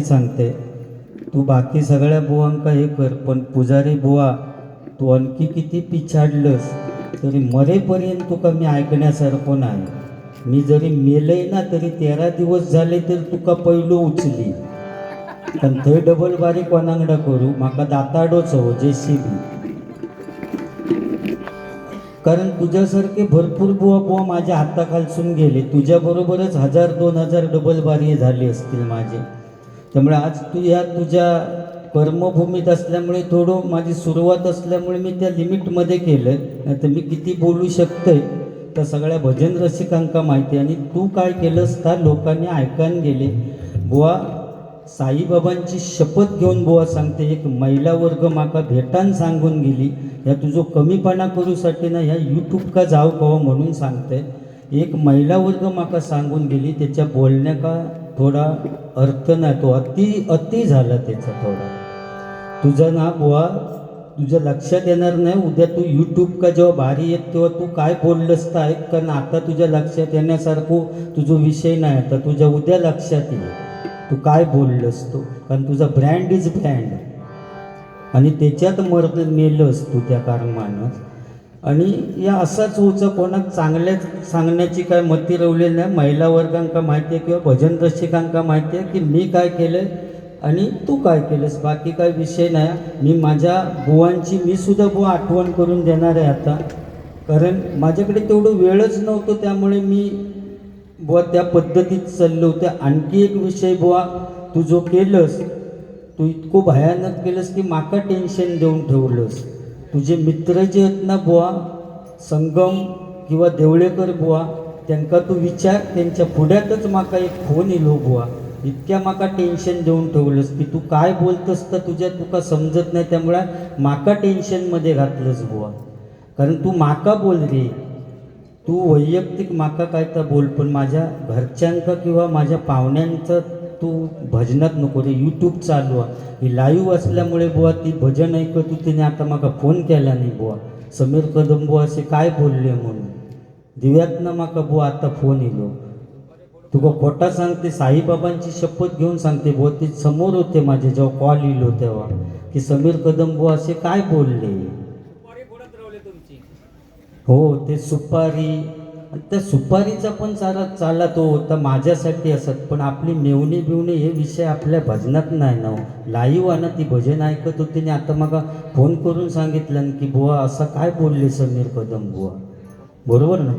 सांगते तू बाकी सगळ्या बुवांका हे कर पण पुजारी बुवा तू आणखी किती पिछाडलंस तरी मरेपर्यंत तुका मी ऐकण्यासारखं नाही. मी जरी मेलय ना तरी तेरा दिवस झाले तर तुका पैलू उचली. पण थंय डबल बारी कोणांगडा करू? म्हाका दाताडोच हो जे सी बी कारण तुझ्यासारखे भरपूर बुवा बुवा माझ्या हाताखालसून गेले. तुझ्याबरोबरच हजार दोन हजार डबल बारी झाले असतील माझे. त्यामुळे आज तू ह्या तुझ्या कर्मभूमीत असल्यामुळे थोडं माझी सुरुवात असल्यामुळे मी त्या लिमिटमध्ये केलं. नाही तर मी किती बोलू शकते तर सगळ्या भजन रसिकांका माहिती आहे. आणि तू काय केलंस का लोकांनी ऐकान गेले. बुवा साईबाबांची शपथ घेऊन बुवा सांगते एक महिला वर्ग माका भेटान सांगून गेली. ह्या तुझो कमीपणा करूसाठी ना ह्या यूट्यूब का जाव कवा म्हणून सांगते. एक महिला वर्ग माका सांगून गेली त्याच्या बोलण्याका थोडा अर्थ नाही तो अति अति झाला त्याचा थोडा. तुझं ना बुवा तुझ्या लक्षात येणार नाही उद्या तू यूट्यूब का जेव्हा भारी येत तेव्हा तू काय बोललंस तर ऐक कारण आता तुझ्या लक्षात येण्यासारखं तुझा विषय नाही आता तुझ्या उद्या लक्षात येईल. तू काय बोललंस तो? कारण तुझा ब्रँड इज ब्रँड आणि त्याच्यात मर मेलंस तू त्या कारणानं. आणि या असाच होचं कोणाक चांगल्या सांगण्याची काय मती रवलेली नाही. महिला वर्गांका माहिती आहे किंवा भजन रसिकांका माहिती आहे की मी काय केलं आणि तू काय केलंस. बाकी काय विषय नाही. मी माझ्या बुवांची मी सुद्धा बुवा आठवण करून देणार आहे आता. कारण माझ्याकडे तेवढं वेळच नव्हतं त्यामुळे मी बुवा त्या पद्धतीत चाललो होते. आणखी एक विषय बुवा तू जो केलंस तू इतकं भयानक केलंस की माका टेन्शन देऊन ठेवलंस. तुझे मित्र जे आहेत ना बुवा संगम किंवा देवळेकर बुवा त्यांका तू विचार त्यांच्या पुढ्यातच माका एक फोन येलो बुवा. इतक्या माका टेन्शन देऊन ठेवलंस की तू काय बोलतस तर तुझ्या तुका समजत नाही त्यामुळे माका टेन्शनमध्ये घातलंस बुवा. कारण तू माका बोल रे. तू वैयक्तिक माका काय तर बोल पण माझ्या घरच्यांका किंवा माझ्या पाहुण्यांचं तू भजनात नको रे यूट्यूब चालू आहे. ही लाईव्ह असल्यामुळे बुवा ती भजन ऐकत होती तिने आता माका फोन केला नाही बुवा. समीर कदम बुवा असे काय बोलले म्हणून? दिव्यातनं माका बुवा आता फोन येलो. तुका खोटा सांगते साईबाबांची शपथ घेऊन सांगते बुवा ते समोर होते माझे जेव्हा कॉल येलो तेव्हा. की समीर कदम बुवा असे काय बोलले? हो ते सुपारी त्या सुपारीचा पण चाला चालला तो होता माझ्यासाठी असत. पण आपली मेवणी बिवणी हे विषय आपल्या भजनात नाही ना हो. लाईव्ह आहे ना ती भजन ऐकत होती आणि आता मग फोन करून सांगितलं की बुवा असं काय बोलले समीर कदम बुवा? बरोबर ना?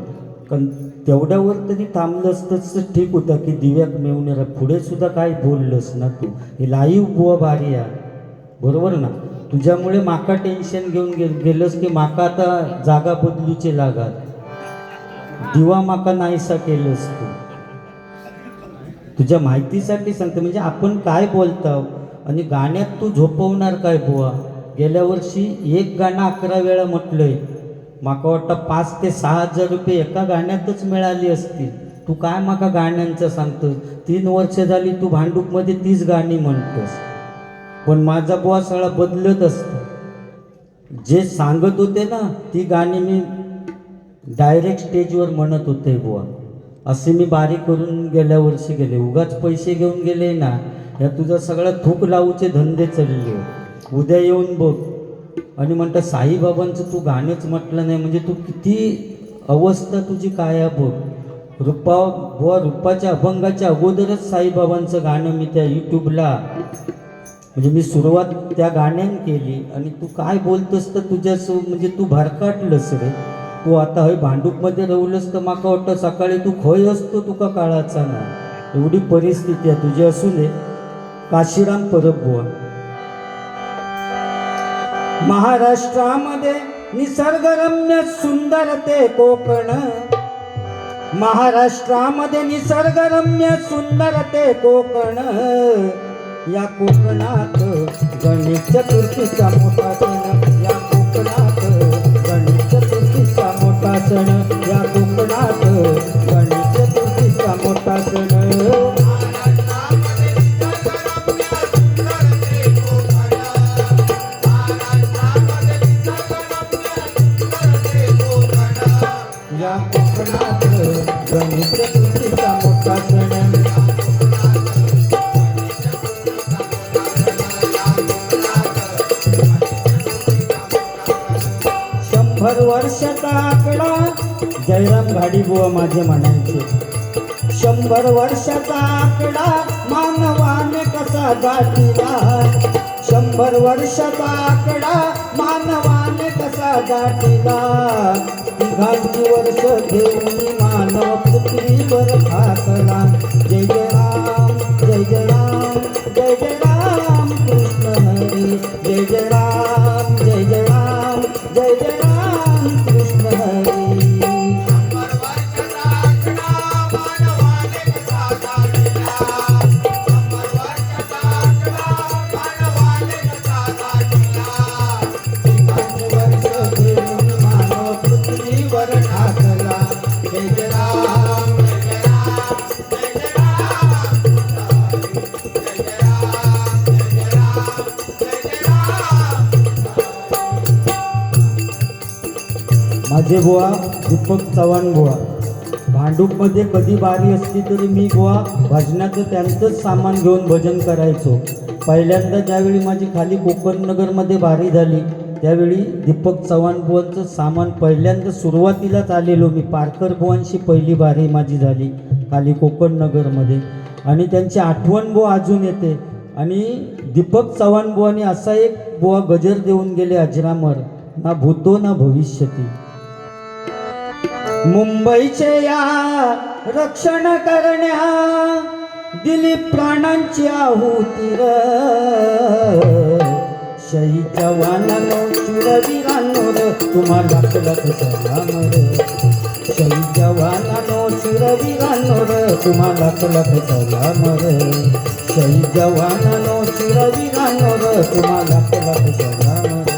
कारण तेवढ्यावर तरी थांबलं असतंच तर ठीक होतं की दिव्याक मेवणीला पुढे सुद्धा काय बोललंस ना तू. हे लाईव्ह बुवा भारी आहे. बरोबर ना? तुझ्यामुळे माका टेन्शन घेऊन गे गेलंस की माका आता जागा बदलूचे लागात दिवा माका नाहीसा केलंस तू. तुझ्या माहितीसाठी सांगते म्हणजे आपण काय बोलतो आणि गाण्यात तू झोपवणार काय बुवा? गेल्या वर्षी एक गाणं अकरा वेळा म्हटलंय. माका वाटतं पाच ते सहा हजार रुपये एका गाण्यातच मिळाली असतील. तू काय माका गाण्यांचं सांगतोस तीन वर्ष झाली तू भांडूपमध्ये तीच गाणी म्हणतोस. पण माझा बुवा सगळा बदलत असतो. जे सांगत होते ना ती गाणी मी डायरेक्ट स्टेजवर म्हणत होते बुवा. असे मी बारीक करून गेल्या वर्षी गेले. उगाच पैसे घेऊन गेले ना या तुझा सगळा थूक लावूचे धंदे चालले. उद्या येऊन बघ. आणि म्हणता साईबाबांचं तू गाणंच म्हटलं नाही म्हणजे तू किती अवस्था तुझी काय आहे बघ. रुपा बुवा रुपाच्या अभंगाच्या अगोदरच साईबाबांचं गाणं मी त्या यूट्यूबला म्हणजे मी सुरुवात त्या गाण्याने केली. आणि तू काय बोलतोस तर तुझ्यासो म्हणजे तू भरकाटलंस रे. तू आता हय भांडूपमध्ये रवलंस तर माका वाटतं सकाळी तू खोय असतो तुका काळाचा ना. एवढी परिस्थिती आहे तुझी असू नये काशीराम परब बुवा. महाराष्ट्रामध्ये निसर्गरम्य सुंदर ते कोकण. महाराष्ट्रामध्ये निसर्गरम्य सुंदर ते कोकण. या कोकणात गणेश चतुर्थीचा मोठा सण सण या कोकणात गणेश चतुर्थीचा मोठा सण या कोकणात गणेश चतुर्थीचा मोठा सण शंभर वर्षाचा आकडा. जयराम घाडी बुवा माझे म्हणायचे शंभर वर्षाचा आकडा. मानवाने कसा गाठला शंभर वर्षाचा आकडा. मानवाने कसा गाठला तिघांची वर्ष देऊन मानव पृथ्वीवर थाकला जय जय राम जय जय राम जय जय राम कृष्ण हरी. जय जय राम माझे बुवा दीपक चव्हाण बुवा भांडूपमध्ये कधी बारी असली तरी मी बुवा भजनाचं त्यांचंच सामान घेऊन भजन करायचो. पहिल्यांदा ज्यावेळी माझी खाली कोकणनगरमध्ये बारी झाली त्यावेळी दीपक चव्हाण बुवांचं सामान पहिल्यांदा सुरुवातीलाच आलेलो मी. पारकर बुवांशी पहिली बारी माझी झाली खाली कोकणनगरमध्ये. आणि त्यांची आठवण बुवा अजून येते. आणि दीपक चव्हाण बुवाने असा एक बुवा गजर देऊन गेले अजरामर. ना भूतो ना भविष्यती. मुंबईचे या रक्षण करण्या दिली प्राणांची आहुती र. शही जवानानो शिरवीरांनो र. तुम्हाला लख सलाम र. शही जवानानो शिरवीरांनो र. तुम्हाला लख सलाम र. शही जवानानो शिरवीरांनो र. तुम्हाला लख सलाम र.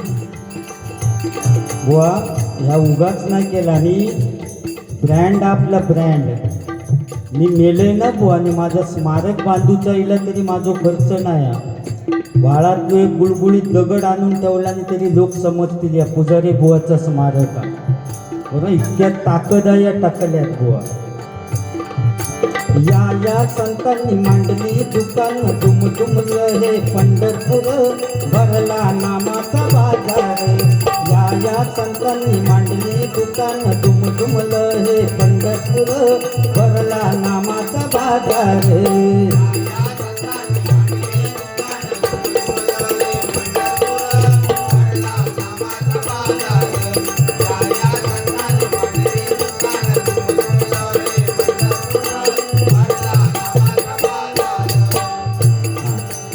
बुवा ह्या उगाच नाही केला आणि ब्रँड आपला ब्रँड मी मेले ना बुवा आणि माझा स्मारक बांधूचा इला तरी माझो खर्च नाही हा. बाळात तू एक गुळगुळीत दगड आणून ठेवला आणि तरी लोक समजतील या पुजारी बुवाचा स्मारक बरं इतक्या ताकद आहे या टाकल्यात बुवा. या या संतांनी मांडली दुकान. दुम हे पंढरपूर. भरला नामाचा बाजार या या संतांनी मांडली दुकान. दुम दुमलं हे पंढरपूर. भरला नामाचा बाजार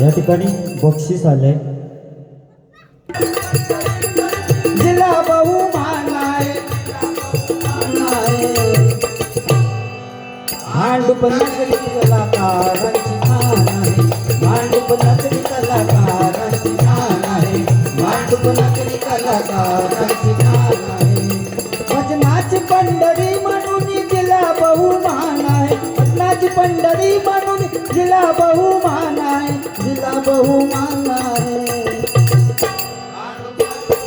या ठिकाणी बक्षीस आलंय. जिला कलाकारांची मान आहे कलाकारांची मान आहे कलाकारांची मान आहे भजनाची पंढरी म्हणून जिला बहुमान आहे भजनाची पंढरी म्हणून जिला बहुमान आहे जिला बहुमान आहे.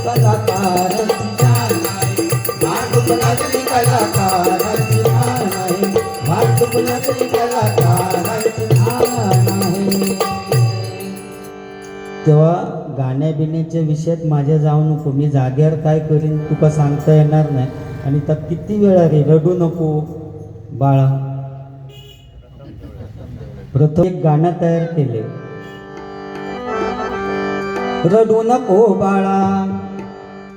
कलाकार जान आहे नगरी कलाकारांची मान आहे मांडूप नगरी कलाकार तेव्हा गाण्या बिण्याच्या विषयात माझ्या जाऊ नको मी जाग्यावर काय करीन तुका सांगता येणार नाही. आणि त्या किती वेळा रे रडू नको बाळा. प्रथम एक गाणं तयार केले रडू नको बाळा.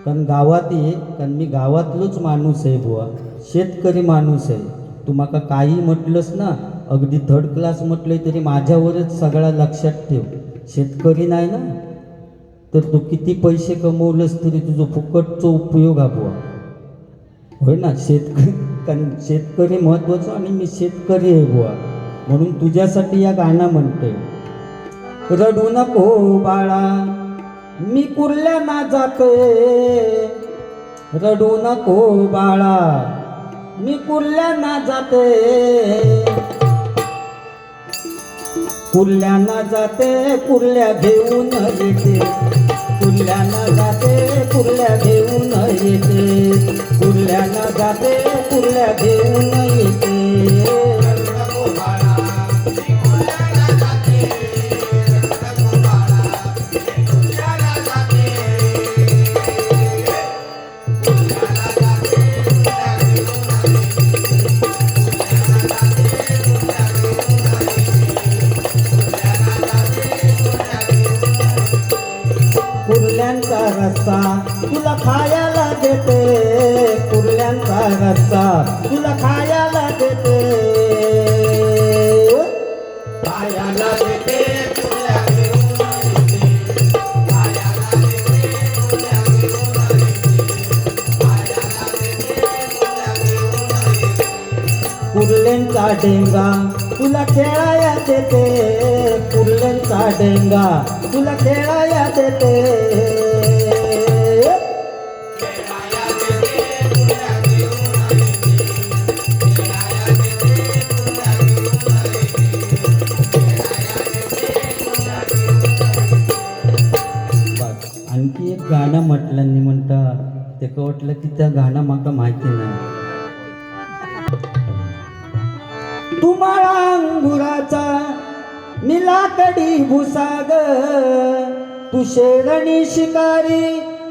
कारण गावात ये कारण मी गावातलोच माणूस आहे बुवा. शेतकरी माणूस आहे. तू माका काही म्हटलंस ना अगदी थर्ड क्लास म्हटलंय तरी माझ्यावरच सगळा लक्षात ठेव. शेतकरी नाही ना? तर तू किती पैसे कमवलंस तरी तुझं फुकटचा उपयोग हा बुवा. होय ना? शेतकरी कारण शेतकरी महत्त्वाचं आणि मी शेतकरी आहे बुवा. म्हणून तुझ्यासाठी या गाणं म्हणते. रडू नको बाळा मी कुर्ल्या ना जाते. रडू नको बाळा मी कुर्ल्या ना जाते. कुर्ल्याना जाते कुर्ल्या घेऊन येते. कुर्ल्याना जाते कुर्ल्या घेऊन येते. कुर्ल्याना जाते कुर्ल्या घेऊन येते. रस्ता तुला खायला देते कुर्ल्यांचा रस्ता तुला खायला देते. खायला देते कुर्ल्यांचा डेंगा तुला खेळाया देते कुर्ल्यांचा डेंगा. तुला खेळाया देते. आणखी एक गाणं म्हटलं नाही म्हणता तेका वाटलं की त्या गाणं माका माहिती नाही. तुम्हाला अंगुराचा मिला भुसा भुसाग. तू शेरणी शिकारी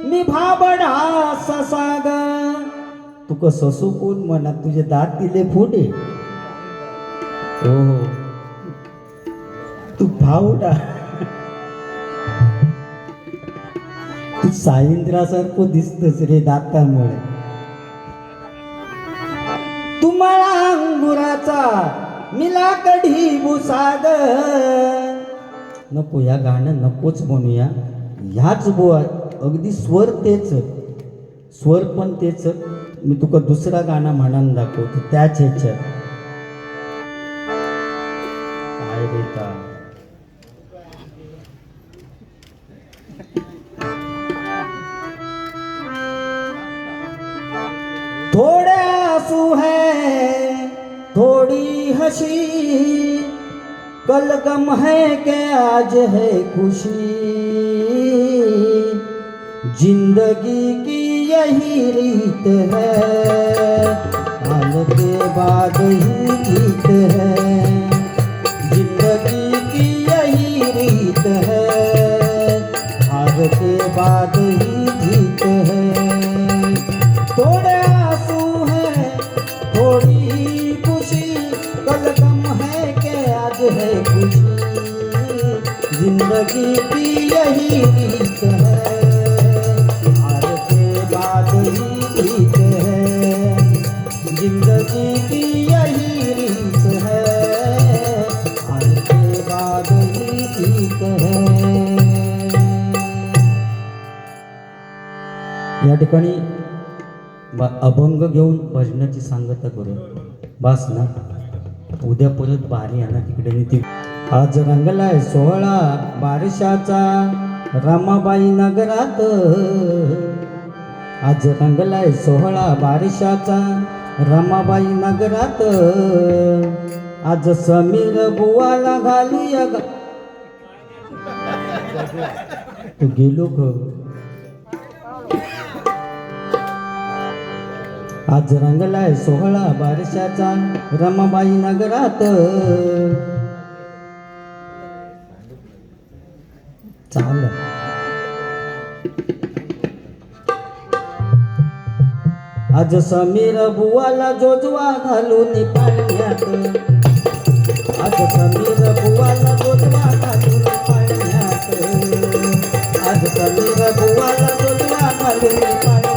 मी भाबडा ससाग तू क ससू म्हणा तुझे दात दिले फुटे हो, हो तू भावडा. तू सायंद्रासारखं दिसतस रे दातामुळे. तुम्हाला अंगुराचा मिला कढी भुसाग नको या गाणं नकोच म्हणूया. ह्याच बुवा अगदी स्वर तेच. स्वर पण तेच. मी तुका दुसरा गाणं म्हणून दाखवतो त्याच ह्याच्यात. हँसी कल गम है के आज है खुशी। ज़िंदगी की यही रीत है। हाल के बाद ही जीत है। ज़िंदगी की यही रीत है। हार के बाद जिंदगी की यही है। हार के बाद ही है। जिंदगी की यही रीत है। हार के बाद ही है। या ठिकाणी बा अभंग घेऊन भजनाची सांगता करू बास ना. उद्या परत बारी आणा ना तिकडे ती आज रंगलाय सोहळा बारशाचा रमाबाई नगरात. आज रंगलाय सोहळा बारशाचा रमाबाई नगरात. आज समीर बुवाला घालूया ग तू गेलो ग. आज रंगलाय सोहळा बारशाचा रमाबाई नगरात. चाल आज समीर बुवाला जोजवा घालून पाण्यात आज समीर बुवाला जोजवा घालून पाण्यात आज समीर बुवाला जोजवा घालून पाण्यात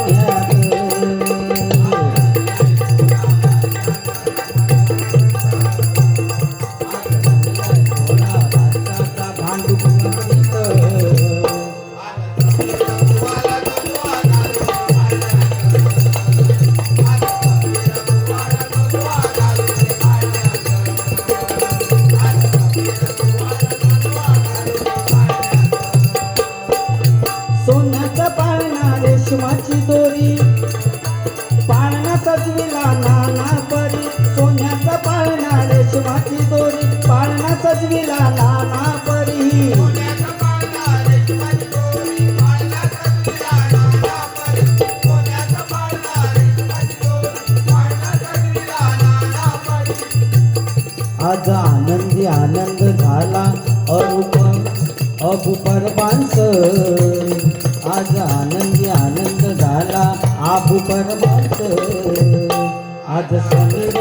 पाळणा सजविला नाना परी. आज आनंदी आनंद झाला अरूप अबुपर बांस आज आनंदी आनंद झाला आबुपर बांस आज समीर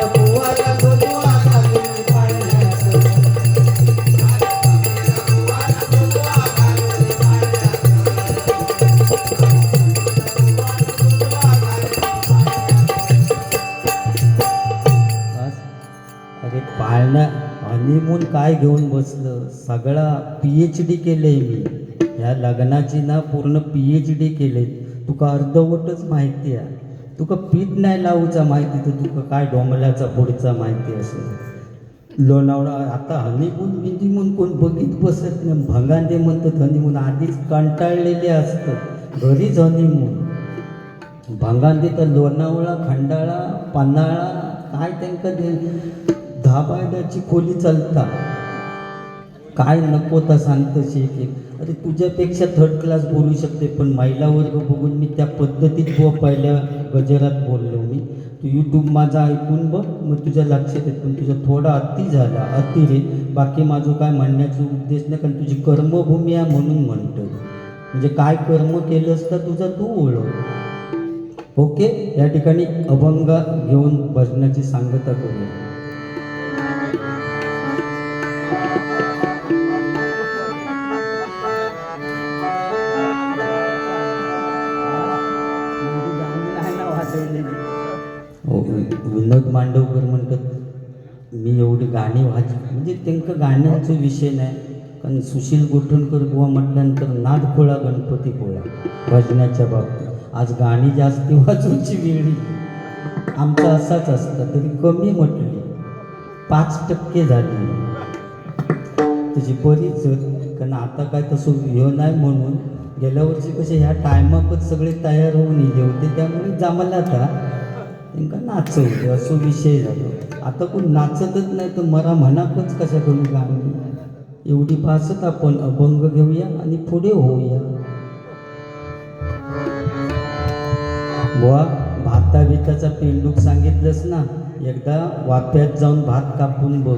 हनीमून काय घेऊन बसलं? सगळा पी एच डी केलंय मी. ह्या लग्नाची ना पूर्ण पी एच डी केले तुका अर्धवटच माहिती आहे. तुका पीठ नाही लावूचा माहिती तर तुका काय डोंबल्याचा पुढचा माहिती असेल. लोणावळा आता हनीमून बिंदीमून कोण बघित बसत नाही. भंगांदे म्हणतात हनीमून आधीच कंटाळलेले असतात. घरीच हनीमून भंगांदे तर लोणावळा खंडाळा पन्हाळा काय त्यांना ते खोली चालता. काय नको तर सांगतं एक एक. अरे तुझ्यापेक्षा थर्ड क्लास बोलू शकते पण महिला वर्ग बघून मी त्या पद्धतीत व पहिल्या गजरात बोललो मी. तू यूट्यूब माझा ऐकून बघ मग तुझ्या लक्षात येत पण तुझा थोडा अति झाला अति रे. बाकी माझं काय म्हणण्याचा उद्देश नाही कारण तुझी कर्मभूमी आहे म्हणून म्हणतो म्हणजे काय कर्म केलं असतं तुझा तू ओळख. ओके? या ठिकाणी अभंग घेऊन भजनाची सांगता करूया. गाणी वाच म्हणजे त्यांना गाण्यांचा विषय नाही. कारण सुशील गोठणकर बुवा म्हटल्यानंतर नादखोळा गणपती पोळा भजनाच्या बाबतीत. आज गाणी जास्ती वाचूची वेळी आमचा असाच असता तरी कमी म्हटली पाच टक्के झाली तुझी बरीच कारण आता काय तसं हे नाही म्हणून गेल्या वर्षी कसे ह्या टायमाकच सगळे तयार होऊन येले होते त्यामुळे जमला आता. त्यांना नाचवते असो विषय झालो. आता कोण नाचतच नाही तर मरा म्हणाकच कशा कमी गाणी एवढी फासत आपण अभंग घेऊया आणि पुढे होऊया. बुवा भाता बिताचा पेंडूक सांगितलंस ना एकदा वाप्यात जाऊन भात कापून बघ.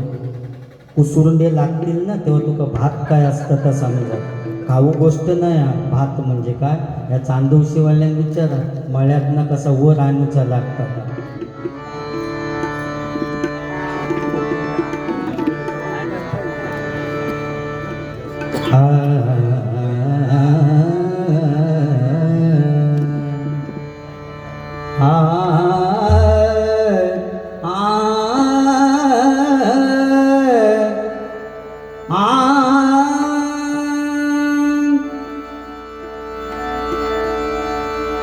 कुसुरुंडे लागतील ना तेव्हा तुका भात काय असतं तर समजा म्हणजे. खाऊ गोष्ट नाही भात म्हणजे काय? या चांदोशीवाल्यांनी विचारा मळ्यात ना कसा वर आणूचा लागतात.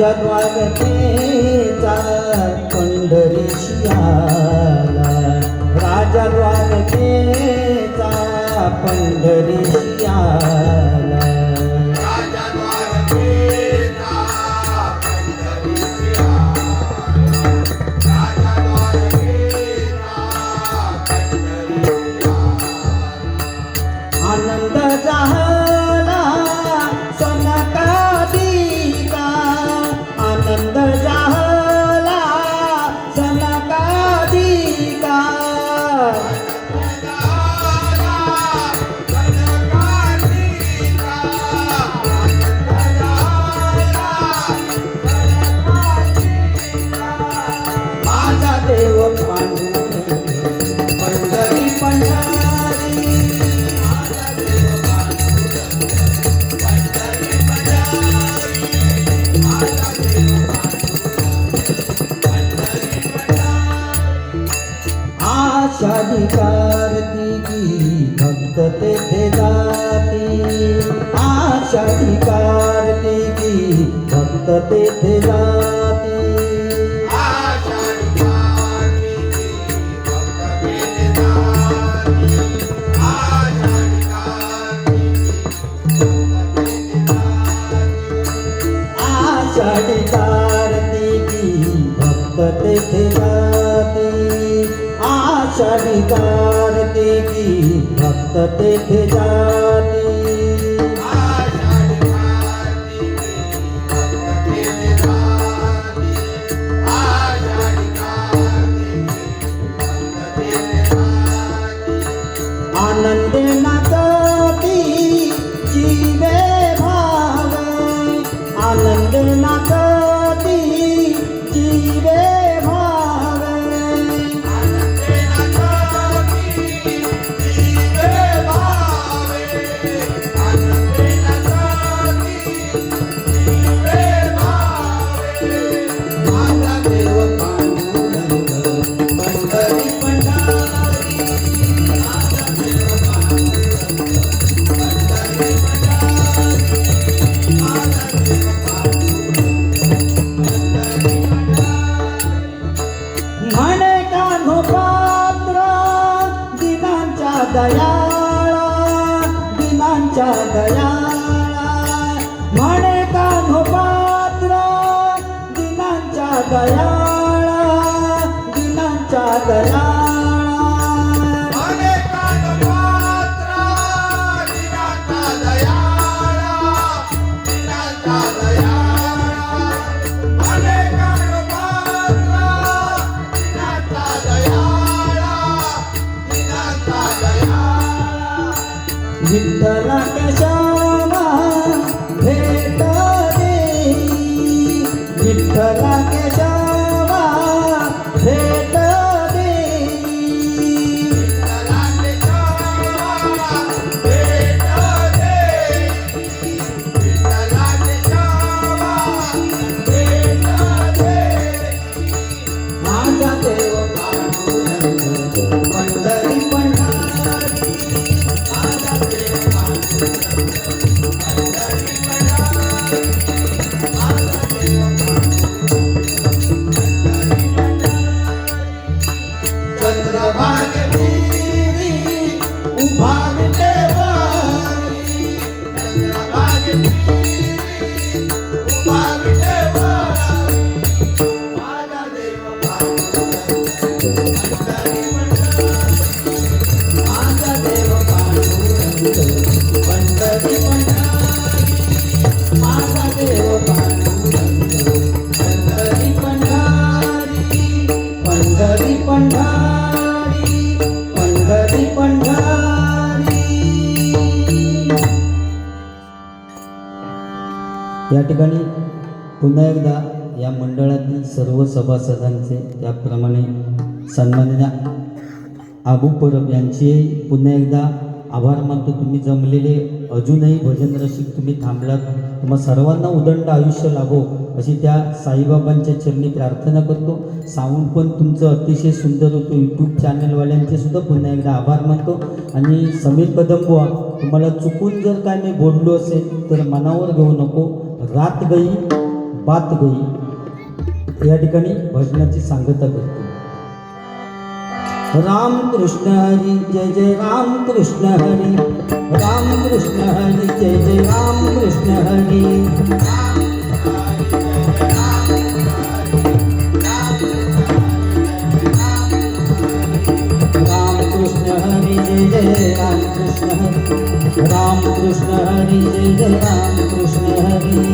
राजा द्वारकेचा पंढरी शियाला राजा द्वारकेचा पंढरी शियाला आषाढी कार्तिकी भक्त तेथे जा आबू परब यांचे पुन्हा एकदा आभार मानतो. तुम्ही जमलेले अजूनही भजन रसिक तुम्ही थांबलात. तुम्हा सर्वांना उदंड आयुष्य लाभो अशी त्या साईबाबांच्या चरणी प्रार्थना करतो. साऊंड पण तुमचं अतिशय सुंदर होतो. यूट्यूब चॅनलवाल्यांचे सुद्धा पुन्हा एकदा आभार मानतो. आणि समीर कदम बुवा तुम्हाला चुकून जर काय मी बोललो असेल तर मनावर घेऊ नको. रात गई बात गई या ठिकाणी भजनाची सांगता करतो. राम कृष्ण हरी जय जय राम कृष्ण हरी। राम कृष्ण हरी जय जय राम कृष्ण हरी। राम कृष्ण हरी जय जय राम कृष्ण हरी। राम कृष्ण हरी जय जय राम कृष्ण हरी।